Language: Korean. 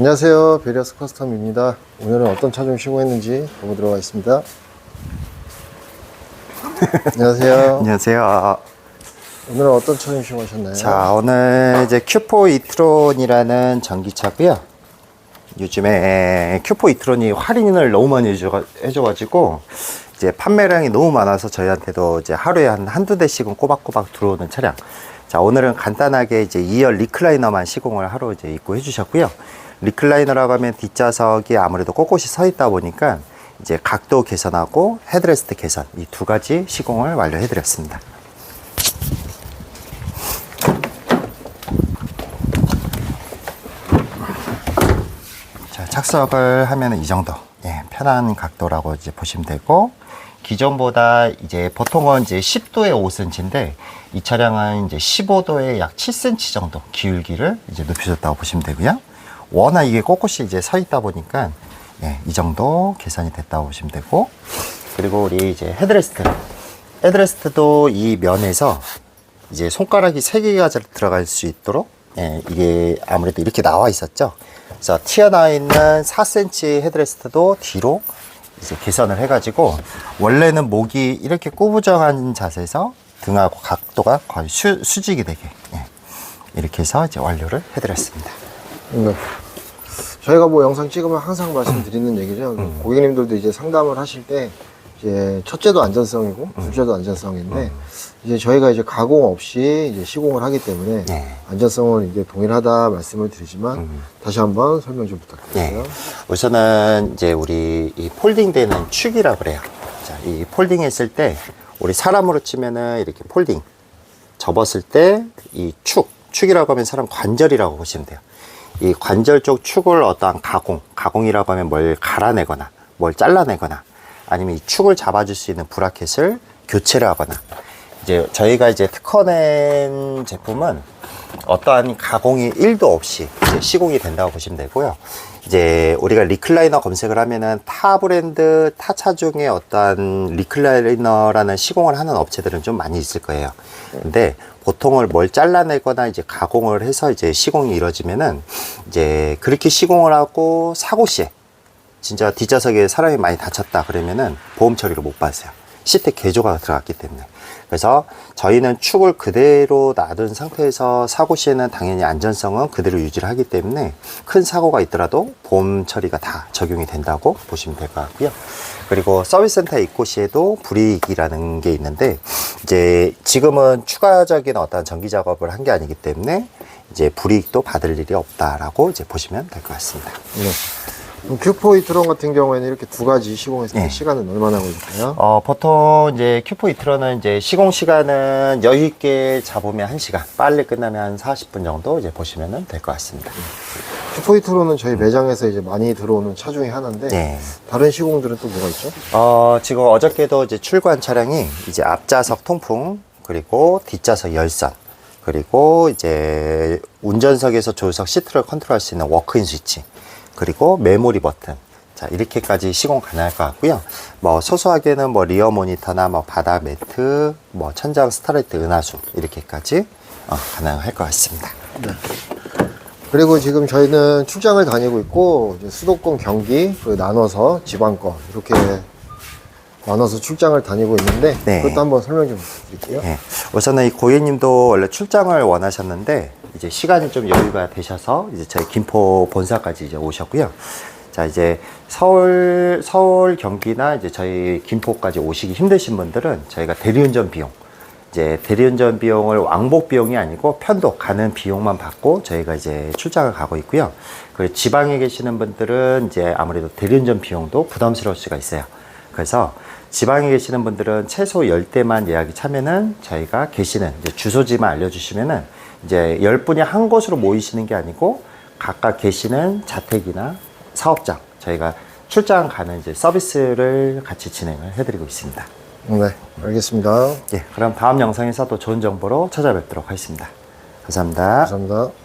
안녕하세요. 베리어스 커스텀입니다. 오늘은 어떤 차좀 시공했는지 보고 들어가 있습니다. 안녕하세요. 안녕하세요. 오늘은 어떤 차좀 시공하셨나요? 자, 오늘 이제 큐포 이트론이라는 전기차고요. 요즘에 큐포 이트론이 할인을 너무 많이 해줘- 해줘가지고 이제 판매량이 너무 많아서 저희한테도 이제 하루에 한 한두 대씩은 꼬박꼬박 들어오는 차량. 자, 오늘은 간단하게 이제 2열 리클라이너만 시공을 하러 이제 입고 해주셨고요. 리클라이너라고 하면 뒷좌석이 아무래도 꼿꼿이 서 있다 보니까 이제 각도 개선하고 헤드레스트 개선 이 두 가지 시공을 완료해 드렸습니다. 자, 착석을 하면 이 정도. 예, 편한 각도라고 이제 보시면 되고, 기존보다 이제 보통은 이제 10도에 5cm인데, 이 차량은 이제 15도에 약 7cm 정도 기울기를 이제 높여줬다고 보시면 되고요. 워낙 이게 꼿꼿이 이제 서 있다 보니까, 예, 이 정도 계산이 됐다고 보시면 되고, 그리고 우리 이제 헤드레스트. 헤드레스트도 이 면에서 이제 손가락이 세 개가 들어갈 수 있도록 예, 이게 아무래도 이렇게 나와 있었죠. 그래서 튀어나와 있는 4cm 헤드레스트도 뒤로 이제 개선을 해가지고 원래는 목이 이렇게 꾸부정한 자세에서 등하고 각도가 거의 수, 수직이 되게 예, 이렇게 해서 이제 완료를 해드렸습니다. 네. 저희가 뭐 영상 찍으면 항상 말씀드리는 얘기죠. 고객님들도 이제 상담을 하실 때 이제 첫째도 안전성이고 둘째도 안전성인데 이제 저희가 이제 가공 없이 이제 시공을 하기 때문에 네. 안전성은 이게 동일하다 말씀을 드리지만 다시 한번 설명 좀 부탁드려요. 네. 우선은 이제 우리 이 폴딩되는 축이라 그래요. 자, 이 폴딩 했을 때 우리 사람으로 치면은 이렇게 폴딩 접었을 때 이 축, 축이라고 하면 사람 관절이라고 보시면 돼요. 이 관절 쪽 축을 어떠한 가공, 가공이라고 하면 뭘 갈아내거나 뭘 잘라내거나 아니면 이 축을 잡아줄 수 있는 브라켓을 교체를 하거나 이제 저희가 이제 특허낸 제품은 어떠한 가공이 1도 없이 시공이 된다고 보시면 되고요. 이제 우리가 리클라이너 검색을 하면은 타 브랜드 타차 중에 어떠한 리클라이너라는 시공을 하는 업체들은 좀 많이 있을 거예요. 근데 보통을 뭘 잘라내거나 이제 가공을 해서 이제 시공이 이루어지면은 이제 그렇게 시공을 하고 사고 시에 진짜 뒷좌석에 사람이 많이 다쳤다 그러면은 보험 처리를 못 받으세요. 시트 개조가 들어갔기 때문에. 그래서 저희는 축을 그대로 놔둔 상태에서 사고 시에는 당연히 안전성은 그대로 유지를 하기 때문에 큰 사고가 있더라도 보험 처리가 다 적용이 된다고 보시면 될 것 같고요. 그리고 서비스 센터 입고 시에도 불이익이라는 게 있는데 이제 지금은 추가적인 어떤 전기 작업을 한 게 아니기 때문에 이제 불이익도 받을 일이 없다라고 이제 보시면 될 것 같습니다. 네. 큐포 이트론 같은 경우에는 이렇게 두 가지 시공했을 때 네. 시간은 얼마나 걸릴까요? 어, 보통 이제 큐포 이트로는 이제 시공 시간은 여유 있게 잡으면 1시간, 빨리 끝나면 한 40분 정도 이제 보시면 될 것 같습니다. 큐포 이트론은 저희 매장에서 이제 많이 들어오는 차 중에 하나인데 네. 다른 시공들은 또 뭐가 있죠? 어, 지금 어저께도 이제 출고한 차량이 이제 앞좌석 통풍, 그리고 뒷좌석 열선, 그리고 이제 운전석에서 조수석 시트를 컨트롤할 수 있는 워크인 스위치, 그리고 메모리 버튼. 자, 이렇게까지 시공 가능할 것 같고요. 뭐, 소소하게는 뭐, 리어 모니터나 뭐, 바닥 매트, 뭐, 천장 스타레트 은하수, 이렇게까지 어, 가능할 것 같습니다. 그리고 지금 저희는 출장을 다니고 있고 수도권 경기 그 나눠서 지방권 이렇게 나눠서 출장을 다니고 있는데 네. 그것도 한번 설명 좀 부탁드릴게요. 예. 우선은 이 고객님도 원래 출장을 원하셨는데 이제 시간이 좀 여유가 되셔서 이제 저희 김포 본사까지 이제 오셨고요. 자 이제 서울 서울 경기나 이제 저희 김포까지 오시기 힘드신 분들은 저희가 대리운전 비용 이제 대리운전 비용을 왕복 비용이 아니고 편도 가는 비용만 받고 저희가 이제 출장을 가고 있고요. 그리고 지방에 계시는 분들은 이제 아무래도 대리운전 비용도 부담스러울 수가 있어요. 그래서 지방에 계시는 분들은 최소 10대만 예약이 차면은 저희가 계시는 주소지만 알려주시면은 이제 10분이 한 곳으로 모이시는 게 아니고 각각 계시는 자택이나 사업장 저희가 출장 가는 이제 서비스를 같이 진행을 해드리고 있습니다. 네, 알겠습니다. 예, 그럼 다음 영상에서 또 좋은 정보로 찾아뵙도록 하겠습니다. 감사합니다. 감사합니다.